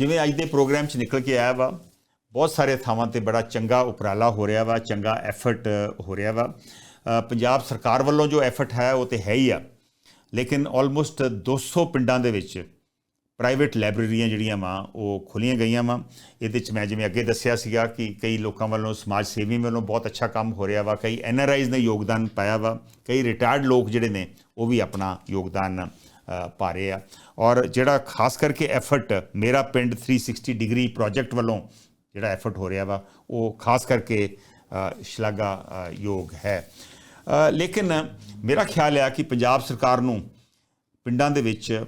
ਜਿਵੇਂ ਅੱਜ ਦੇ ਪ੍ਰੋਗਰਾਮ 'ਚ ਨਿਕਲ ਕੇ ਆਇਆ ਵਾ, ਬਹੁਤ ਸਾਰੇ ਥਾਵਾਂ ਤੇ ਬੜਾ ਚੰਗਾ ਉਪਰਾਲਾ ਹੋ ਰਿਹਾ ਵਾ, ਚੰਗਾ ਐਫਰਟ ਹੋ ਰਿਹਾ ਵਾ। ਪੰਜਾਬ ਸਰਕਾਰ ਵੱਲੋਂ ਜੋ ਐਫਰਟ ਹੈ, ਉਹ ਤੇ ਹੈ ਹੀ ਆ। ਲੇਕਿਨ ਆਲਮੋਸਟ 200 ਪਿੰਡਾਂ ਦੇ ਵਿੱਚ ਪ੍ਰਾਈਵੇਟ ਲਾਇਬ੍ਰੇਰੀਆਂ ਜਿਹੜੀਆਂ ਵਾ, ਉਹ ਖੁੱਲੀਆਂ ਗਈਆਂ ਵਾ। ਇਹਦੇ ਚ ਮੈਂ ਜਿਵੇਂ ਅੱਗੇ ਦੱਸਿਆ ਸੀਗਾ ਕਿ ਕਈ ਲੋਕਾਂ ਵੱਲੋਂ, ਸਮਾਜ ਸੇਵੀ ਵੱਲੋਂ ਬਹੁਤ ਅੱਛਾ ਕੰਮ ਹੋ ਰਿਹਾ ਵਾ। ਕਈ ਐਨਆਰਆਈਜ਼ ਨੇ ਯੋਗਦਾਨ ਪਾਇਆ ਵਾ। ਕਈ ਰਿਟਾਇਰਡ ਲੋਕ ਜਿਹੜੇ ਨੇ, ਉਹ ਵੀ ਆਪਣਾ ਯੋਗਦਾਨ ਅ, ਪਾ ਰਹੇ ਆ। ਔਰ ਜਿਹੜਾ ਖਾਸ ਕਰਕੇ ਐਫਰਟ ਮੇਰਾ ਪਿੰਡ 360 ਡਿਗਰੀ ਪ੍ਰੋਜੈਕਟ ਵੱਲੋਂ ਜਿਹੜਾ ਐਫਰਟ ਹੋ ਰਿਹਾ ਵਾ ਉਹ ਖਾਸ ਕਰਕੇ ਸ਼ਲਾਘਾ ਯੋਗ ਹੈ। ਲੇਕਿਨ ਮੇਰਾ ਖਿਆਲ ਆ ਕਿ ਪੰਜਾਬ ਸਰਕਾਰ ਨੂੰ ਪਿੰਡਾਂ ਦੇ ਵਿੱਚ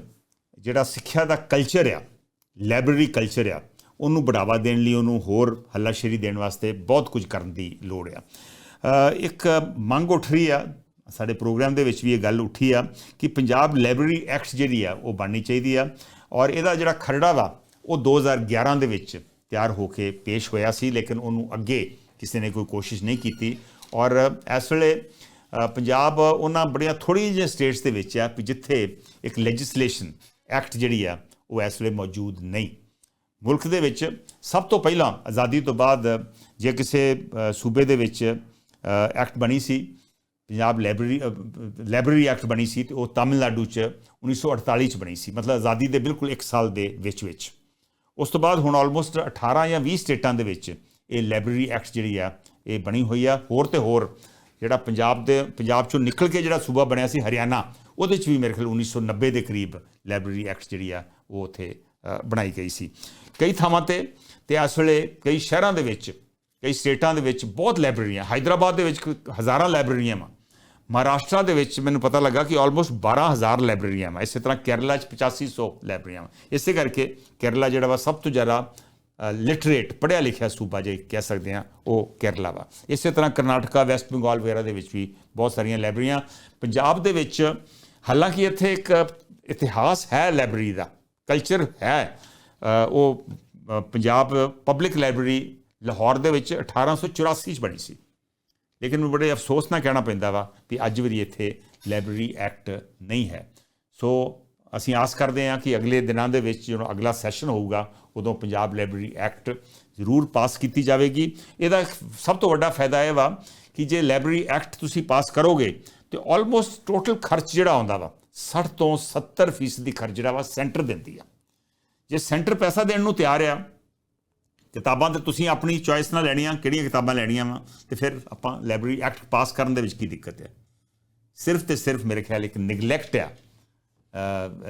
ਜਿਹੜਾ ਸਿੱਖਿਆ ਦਾ ਕਲਚਰ ਆ ਲਾਇਬ੍ਰੇਰੀ ਕਲਚਰ ਆ ਉਹਨੂੰ ਬੜਾਵਾ ਦੇਣ ਲਈ ਉਹਨੂੰ ਹੋਰ ਹੱਲਾਸ਼ੇਰੀ ਦੇਣ ਵਾਸਤੇ ਬਹੁਤ ਕੁਝ ਕਰਨ ਦੀ ਲੋੜ ਆ। ਇੱਕ ਮੰਗ ਉੱਠ ਰਹੀ ਆ ਸਾਡੇ ਪ੍ਰੋਗਰਾਮ ਦੇ ਵਿੱਚ ਵੀ ਇਹ ਗੱਲ ਉੱਠੀ ਆ ਕਿ ਪੰਜਾਬ ਲਾਇਬ੍ਰੇਰੀ ਐਕਟ ਜਿਹੜੀ ਆ, ਉਹ ਬਣਨੀ ਚਾਹੀਦੀ ਆ ਔਰ ਇਹਦਾ ਜਿਹੜਾ ਖਰੜਾ ਵਾ, ਉਹ 2011 ਦੇ ਵਿੱਚ ਤਿਆਰ ਹੋ ਕੇ ਪੇਸ਼ ਹੋਇਆ ਸੀ, ਲੇਕਿਨ ਉਹਨੂੰ ਅੱਗੇ ਕਿਸੇ ਨੇ ਕੋਈ ਕੋਸ਼ਿਸ਼ ਨਹੀਂ ਕੀਤੀ ਔਰ ਇਸ ਵੇਲੇ ਪੰਜਾਬ ਉਹਨਾਂ ਬੜੀਆਂ ਥੋੜ੍ਹੀਆਂ ਜਿਹੀਆਂ ਸਟੇਟਸ ਦੇ ਵਿੱਚ ਆ ਵੀ ਜਿੱਥੇ ਇੱਕ ਲੈਜਿਸਲੇਸ਼ਨ ਐਕਟ ਜਿਹੜੀ ਆ, ਉਹ ਇਸ ਵੇਲੇ ਮੌਜੂਦ ਨਹੀਂ। ਮੁਲਕ ਦੇ ਵਿੱਚ ਸਭ ਤੋਂ ਪਹਿਲਾਂ ਆਜ਼ਾਦੀ ਤੋਂ ਬਾਅਦ ਜੇ ਕਿਸੇ ਸੂਬੇ ਦੇ ਵਿੱਚ ਐਕਟ ਬਣੀ ਸੀ ਪੰਜਾਬ ਲਾਇਬ੍ਰੇਰੀ ਲਾਇਬ੍ਰੇਰੀ ਐਕਟ ਬਣੀ ਸੀ ਤੇ ਉਹ ਤਾਮਿਲਨਾਡੂ ਚ 1948 ਚ ਬਣੀ ਸੀ, ਮਤਲਬ ਆਜ਼ਾਦੀ ਦੇ ਬਿਲਕੁਲ 1 ਸਾਲ ਦੇ ਵਿੱਚ ਵਿੱਚ। ਉਸ ਤੋਂ ਬਾਅਦ ਹੁਣ ਆਲਮੋਸਟ 18 ਜਾਂ 20 ਸਟੇਟਾਂ ਦੇ ਵਿੱਚ ਇਹ ਲਾਇਬ੍ਰੇਰੀ ਐਕਟ ਜਿਹੜੀ ਆ, ਇਹ ਬਣੀ ਹੋਈ ਆ। ਹੋਰ ਤੇ ਹੋਰ ਜਿਹੜਾ ਪੰਜਾਬ ਦੇ, ਪੰਜਾਬ ਚੋਂ ਨਿਕਲ ਕੇ ਜਿਹੜਾ ਸੂਬਾ ਬਣਿਆ ਸੀ ਹਰਿਆਣਾ, ਉਹਦੇ ਚ ਵੀ ਮੇਰੇ ਖਿਆਲ 1990 ਦੇ ਕਰੀਬ ਲਾਇਬ੍ਰੇਰੀ ਐਕਟ ਜਿਹੜੀ ਆ, ਉਹ ਉਥੇ ਬਣਾਈ ਗਈ ਸੀ। ਕਈ ਥਾਵਾਂ ਤੇ ਤੇ ਇਸ ਵੇਲੇ ਕਈ ਸ਼ਹਿਰਾਂ ਦੇ ਵਿੱਚ, ਕਈ ਸਟੇਟਾਂ ਦੇ ਵਿੱਚ ਬਹੁਤ ਲਾਇਬ੍ਰੇਰੀਆਂ ਹਾਈਦਰਾਬਾਦ ਦੇ ਵਿੱਚ ਹਜ਼ਾਰਾਂ ਲਾਇਬ੍ਰੇਰੀਆਂ ਆ ਮਹਾਰਾਸ਼ਟਰ ਦੇ ਵਿੱਚ ਮੈਨੂੰ ਪਤਾ ਲੱਗਾ ਕਿ ਆਲਮੋਸਟ 12000 ਲਾਇਬ੍ਰੇਰੀਆਂ ਵਾ ਇਸੇ ਤਰ੍ਹਾਂ ਕੇਰਲਾ ਚ 8500 ਲਾਇਬ੍ਰੇਰੀਆਂ ਵਾ ਇਸੇ ਕਰਕੇ ਕੇਰਲਾ ਜਿਹੜਾ ਵਾ ਸਭ ਤੋਂ ਜ਼ਿਆਦਾ ਲਿਟਰੇਟ ਪੜ੍ਹਿਆ ਲਿਖਿਆ ਸੂਬਾ ਜੇ ਕਹਿ ਸਕਦੇ ਆ, ਉਹ ਕੇਰਲਾ ਵਾ। ਇਸੇ ਤਰ੍ਹਾਂ ਕਰਨਾਟਕਾ ਵੈਸਟ ਬੰਗਾਲ ਵਗੈਰਾ ਦੇ ਵਿੱਚ ਵੀ ਬਹੁਤ ਸਾਰੀਆਂ ਲਾਇਬ੍ਰੇਰੀਆਂ ਪੰਜਾਬ ਦੇ ਵਿੱਚ ਹਾਲਾਂਕਿ ਇੱਥੇ ਇੱਕ ਇਤਿਹਾਸ ਹੈ ਲਾਇਬ੍ਰੇਰੀ ਦਾ ਕਲਚਰ ਹੈ। ਉਹ ਪੰਜਾਬ ਪਬਲਿਕ ਲਾਇਬ੍ਰੇਰੀ ਲਾਹੌਰ ਦੇ ਵਿੱਚ 1884 ਚ ਬਣੀ ਸੀ। ਲੇਕਿਨ ਮੈਨੂੰ ਬੜੇ ਅਫਸੋਸ ਨਾਲ ਕਹਿਣਾ ਪੈਂਦਾ ਵਾ ਕਿ ਅੱਜ ਵੀ ਇੱਥੇ ਲਾਇਬ੍ਰੇਰੀ ਐਕਟ ਨਹੀਂ ਹੈ। ਸੋ ਅਸੀਂ ਆਸ ਕਰਦੇ ਹਾਂ ਕਿ ਅਗਲੇ ਦਿਨਾਂ ਦੇ ਵਿੱਚ ਜਦੋਂ ਅਗਲਾ ਸੈਸ਼ਨ ਹੋਊਗਾ, ਉਦੋਂ ਪੰਜਾਬ ਲਾਇਬ੍ਰੇਰੀ ਐਕਟ ਜ਼ਰੂਰ ਪਾਸ ਕੀਤੀ ਜਾਵੇਗੀ। ਇਹਦਾ ਸਭ ਤੋਂ ਵੱਡਾ ਫਾਇਦਾ ਇਹ ਵਾ ਕਿ ਜੇ ਲਾਇਬ੍ਰੇਰੀ ਐਕਟ ਤੁਸੀਂ ਪਾਸ ਕਰੋਗੇ, ਤੇ ਆਲਮੋਸਟ ਟੋਟਲ ਖਰਚ ਜਿਹੜਾ ਆਉਂਦਾ ਵਾ 60 ਤੋਂ 70% ਫੀਸਦੀ ਖਰਚ ਜਿਹੜਾ ਵਾ ਸੈਂਟਰ ਦਿੰਦੀ ਆ। ਜੇ ਸੈਂਟਰ ਪੈਸਾ ਦੇਣ ਨੂੰ ਤਿਆਰ ਆ ਕਿਤਾਬਾਂ ਤੇ ਤੁਸੀਂ ਆਪਣੀ ਚੋਇਸ ਨਾਲ ਲੈਣੀਆਂ, ਕਿਹੜੀਆਂ ਕਿਤਾਬਾਂ ਲੈਣੀਆਂ ਵਾ, ਤੇ ਫਿਰ ਆਪਾਂ ਲਾਇਬ੍ਰੇਰੀ ਐਕਟ ਪਾਸ ਕਰਨ ਦੇ ਵਿੱਚ ਕੀ ਦਿੱਕਤ ਹੈ? ਸਿਰਫ ਤੇ ਸਿਰਫ ਮੇਰੇ ਖਿਆਲ ਇੱਕ ਨਿਗਲੈਕਟ ਆ।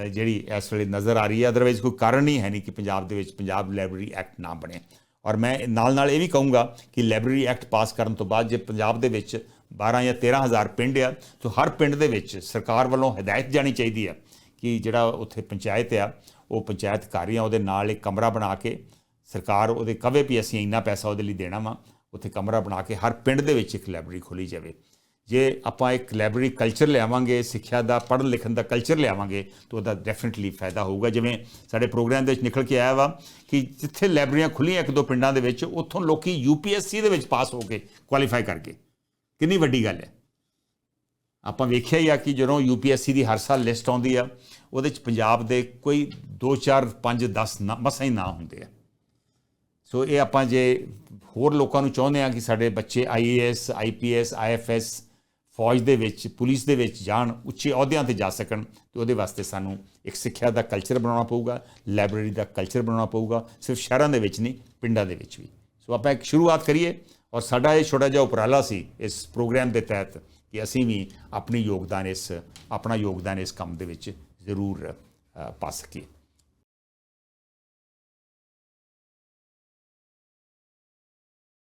ਜਿਹੜੀ ਇਸ ਵੇਲੇ ਨਜ਼ਰ ਆ ਰਹੀ ਹੈ ਅਦਰਵਾਈਜ਼ ਕੋਈ ਕਾਰਨ ਨਹੀਂ ਹੈ ਨਹੀਂ ਕਿ ਪੰਜਾਬ ਦੇ ਵਿੱਚ ਪੰਜਾਬ ਲਾਇਬ੍ਰੇਰੀ ਐਕਟ ਨਾ ਬਣੇ। ਔਰ ਮੈਂ ਨਾਲ ਨਾਲ ਇਹ ਵੀ ਕਹੂੰਗਾ ਕਿ ਲਾਇਬ੍ਰੇਰੀ ਐਕਟ ਪਾਸ ਕਰਨ ਤੋਂ ਬਾਅਦ ਜੇ ਪੰਜਾਬ ਦੇ ਵਿੱਚ 12 ਜਾਂ 13000 ਪਿੰਡ ਆ, ਤਾਂ ਹਰ ਪਿੰਡ ਦੇ ਵਿੱਚ ਸਰਕਾਰ ਵੱਲੋਂ ਹਦਾਇਤ ਜਾਣੀ ਚਾਹੀਦੀ ਆ ਕਿ ਜਿਹੜਾ ਉੱਥੇ ਪੰਚਾਇਤ ਆ, ਉਹ ਪੰਚਾਇਤ ਕਾਰੀਆਂ ਉਹਦੇ ਨਾਲ ਇੱਕ ਕਮਰਾ ਬਣਾ ਕੇ ਸਰਕਾਰ ਉਹਦੇ ਕਵੇ ਵੀ ਅਸੀਂ ਇੰਨਾ ਪੈਸਾ ਉਹਦੇ ਲਈ ਦੇਣਾ ਵਾ, ਉੱਥੇ ਕਮਰਾ ਬਣਾ ਕੇ ਹਰ ਪਿੰਡ ਦੇ ਵਿੱਚ ਇੱਕ ਲਾਇਬ੍ਰੇਰੀ ਖੋਲੀ ਜਾਵੇ। ਜੇ ਆਪਾਂ ਇੱਕ ਲਾਇਬ੍ਰੇਰੀ ਕਲਚਰ ਲਿਆਵਾਂਗੇ, ਸਿੱਖਿਆ ਦਾ, ਪੜ੍ਹਨ ਲਿਖਣ ਦਾ ਕਲਚਰ ਲਿਆਵਾਂਗੇ, ਤਾਂ ਉਹਦਾ ਡੈਫੀਨਿਟਲੀ ਫਾਇਦਾ ਹੋਊਗਾ। ਜਿਵੇਂ ਸਾਡੇ ਪ੍ਰੋਗਰਾਮ ਦੇ ਵਿੱਚ ਨਿਕਲ ਕੇ ਆਇਆ ਵਾ ਕਿ ਜਿੱਥੇ ਲਾਇਬ੍ਰੇਰੀਆਂ ਖੁੱਲੀਆਂ ਇੱਕ ਦੋ ਪਿੰਡਾਂ ਦੇ ਵਿੱਚ, ਉੱਥੋਂ ਲੋਕੀ ਯੂਪੀਐਸਸੀ ਦੇ ਵਿੱਚ ਪਾਸ ਹੋ ਕੇ ਕੁਆਲੀਫਾਈ ਕਰਕੇ। ਕਿੰਨੀ ਵੱਡੀ ਗੱਲ ਹੈ। ਆਪਾਂ ਵੇਖਿਆ ਹੀ ਆ ਕਿ ਜਦੋਂ ਯੂਪੀਐਸਸੀ ਦੀ ਹਰ ਸਾਲ ਲਿਸਟ ਆਉਂਦੀ ਆ, ਉਹਦੇ ਚ ਪੰਜਾਬ ਦੇ ਕੋਈ 2 4 5 10 ਮਸਾਂ ਹੀ ਨਾ ਹੁੰਦੇ ਆ। ਸੋ ਇਹ ਆਪਾਂ ਜੇ ਹੋਰ ਲੋਕਾਂ ਨੂੰ ਚਾਹੁੰਦੇ ਆ ਕਿ ਸਾਡੇ ਬੱਚੇ ਆਈਏਐਸ ਆਈਪੀਐਸ ਆਈਐਫਐਸ ਫੌਜ ਦੇ ਵਿੱਚ, ਪੁਲਿਸ ਦੇ ਵਿੱਚ ਜਾਣ, ਉੱਚੇ ਅਹੁਦਿਆਂ ਤੇ ਜਾ ਸਕਣ, ਤੇ ਉਹਦੇ ਵਾਸਤੇ ਸਾਨੂੰ ਇੱਕ ਸਿੱਖਿਆ ਦਾ ਕਲਚਰ ਬਣਾਉਣਾ ਪਊਗਾ ਲਾਇਬ੍ਰੇਰੀ ਦਾ ਕਲਚਰ ਬਣਾਉਣਾ ਪਊਗਾ, ਸਿਰਫ ਸ਼ਹਿਰਾਂ ਦੇ ਵਿੱਚ ਨਹੀਂ, ਪਿੰਡਾਂ ਦੇ ਵਿੱਚ ਵੀ। ਸੋ ਆਪਾਂ ਇੱਕ ਸ਼ੁਰੂਆਤ ਕਰੀਏ, ਔਰ ਸਾਡਾ ਇਹ ਛੋਟਾ ਜਿਹਾ ਉਪਰਾਲਾ ਸੀ ਇਸ ਪ੍ਰੋਗਰਾਮ ਦੇ ਤਹਿਤ ਕਿ ਅਸੀਂ ਵੀ ਆਪਣੀ ਯੋਗਦਾਨ ਇਸ, ਆਪਣਾ ਯੋਗਦਾਨ ਇਸ ਕੰਮ ਦੇ ਵਿੱਚ ਜ਼ਰੂਰ ਪਾ ਸਕੀਏ।